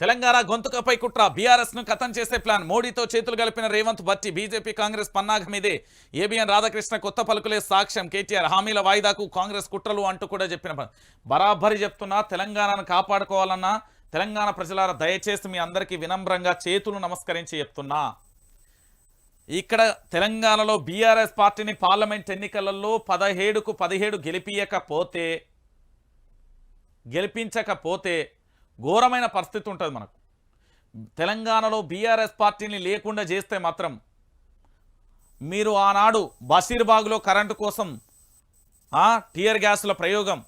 తెలంగాణ గొంతుకపై కుట్ర. బీఆర్ఎస్ను ఖతం చేసే ప్లాన్. మోడీతో చేతులు కలిపిన రేవంత్ బట్టి బీజేపీ కాంగ్రెస్ పన్నాగం ఇదే ఏబిఎన్ రాధాకృష్ణ కొత్త పలుకులే సాక్ష్యం. కేటీఆర్ హామీల వాయిదాకు కాంగ్రెస్ కుట్రలు అంటూ కూడా చెప్పిన బరాబరి చెప్తున్నా తెలంగాణను కాపాడుకోవాలన్నా తెలంగాణ ప్రజలారా దయచేసి మీ అందరికీ వినమ్రంగా చేతులు నమస్కరించి చెప్తున్నా. ఇక్కడ తెలంగాణలో బీఆర్ఎస్ పార్టీని పార్లమెంట్ ఎన్నికలలో పదిహేడుకు పదిహేడు గెలిపించకపోతే గెలిపించకపోతే ఘోరమైన పరిస్థితి ఉంటుంది మనకు. తెలంగాణలో బీఆర్ఎస్ పార్టీని లేకుండా చేస్తే మాత్రం మీరు ఆనాడు బషీర్బాగ్లో కరెంటు కోసం టియర్ గ్యాసుల ప్రయోగం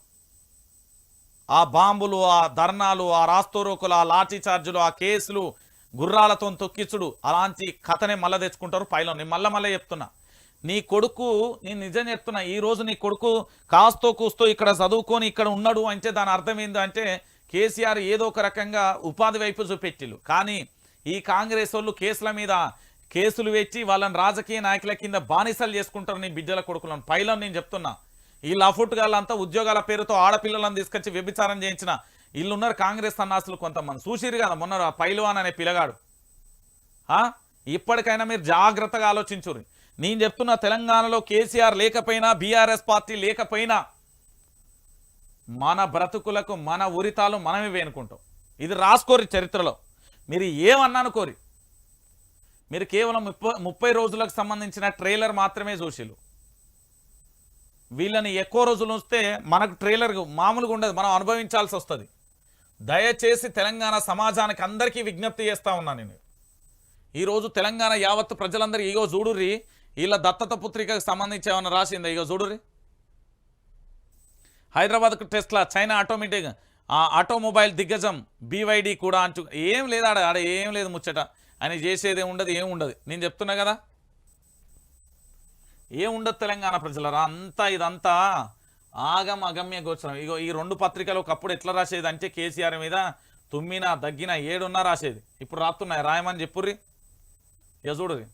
ఆ బాంబులు ఆ ధర్నాలు ఆ రాస్తోరోకులు ఆ లాఠీ చార్జులు ఆ కేసులు గుర్రాలతో తొక్కిచ్చుడు అలాంటి కథనే మళ్ళీ తెచ్చుకుంటారు పైలో. నేను మళ్ళీ మళ్ళీ చెప్తున్నా. నీ కొడుకు నేను నిజం చెప్తున్నా ఈరోజు నీ కొడుకు కాస్తో కూస్తో ఇక్కడ చదువుకొని ఇక్కడ ఉన్నాడు అంటే దాని అర్థం ఏంటంటే కేసీఆర్ ఏదో ఒక రకంగా ఉపాధి వైపు చూపెట్టిల్లు. కానీ ఈ కాంగ్రెస్ వాళ్ళు కేసుల మీద కేసులు పెట్టి వాళ్ళని రాజకీయ నాయకుల కింద బానిసలు చేసుకుంటారు నీ బిడ్డల కొడుకులను పైలో నేను చెప్తున్నా. ఈ లఫుట్ గాళ్ళంతా ఉద్యోగాల పేరుతో ఆడపిల్లలను తీసుకొచ్చి వ్యభిచారం చేయించిన ఇల్లున్నారు కాంగ్రెస్ సన్నాసులు కొంతమంది. చూసిరు కదా మొన్న పైల్వాన్ అనే పిల్లగాడు. ఆ? ఇప్పటికైనా మీరు జాగ్రత్తగా ఆలోచించుర్రి. నేను చెప్తున్న తెలంగాణలో కేసీఆర్ లేకపోయినా బీఆర్ఎస్ పార్టీ లేకపోయినా మన బ్రతుకులకు మన ఉరితాలు మనమే వేనుకుంటాం. ఇది రాసుకోరి చరిత్రలో. మీరు ఏమన్నాను కోరి? మీరు కేవలం ముప్పై ముప్పై రోజులకు సంబంధించిన ట్రైలర్ మాత్రమే చూసిలు వీళ్ళని ఎక్కువ రోజులు వస్తే మనకు ట్రైలర్ మామూలుగా ఉండదు మనం అనుభవించాల్సి వస్తుంది. దయచేసి తెలంగాణ సమాజానికి అందరికీ విజ్ఞప్తి చేస్తా ఉన్నా నేను. ఈరోజు తెలంగాణ యావత్తు ప్రజలందరూ ఇగో చూడుర్రి వీళ్ళ దత్తత పుత్రికకు సంబంధించి ఏమన్నా రాసిందా? ఇగో చూడుర్రి. హైదరాబాద్ టెస్ట్లా చైనా ఆటోమేటిక్ ఆ ఆటోమొబైల్ దిగ్గజం బీవైడి కూడా అంచు ఏం లేదు ఆడ ఆడ ఏం లేదు ముచ్చట. అని చేసేది ఉండదు ఏం ఉండదు. నేను చెప్తున్నా కదా? ఏం ఉండదు తెలంగాణ ప్రజలరా? అంతా ఇదంతా ఆగం అగమ్య గోచరం. ఇగో ఈ రెండు పత్రికలు ఒకప్పుడు ఎట్లా రాసేది అంటే కేసీఆర్ మీద తుమ్మినా దగ్గిన ఏడున్నా రాసేది. ఇప్పుడు రాస్తున్నాయి రాయమని చెప్పుర్రి? ఇక చూడుర్రి.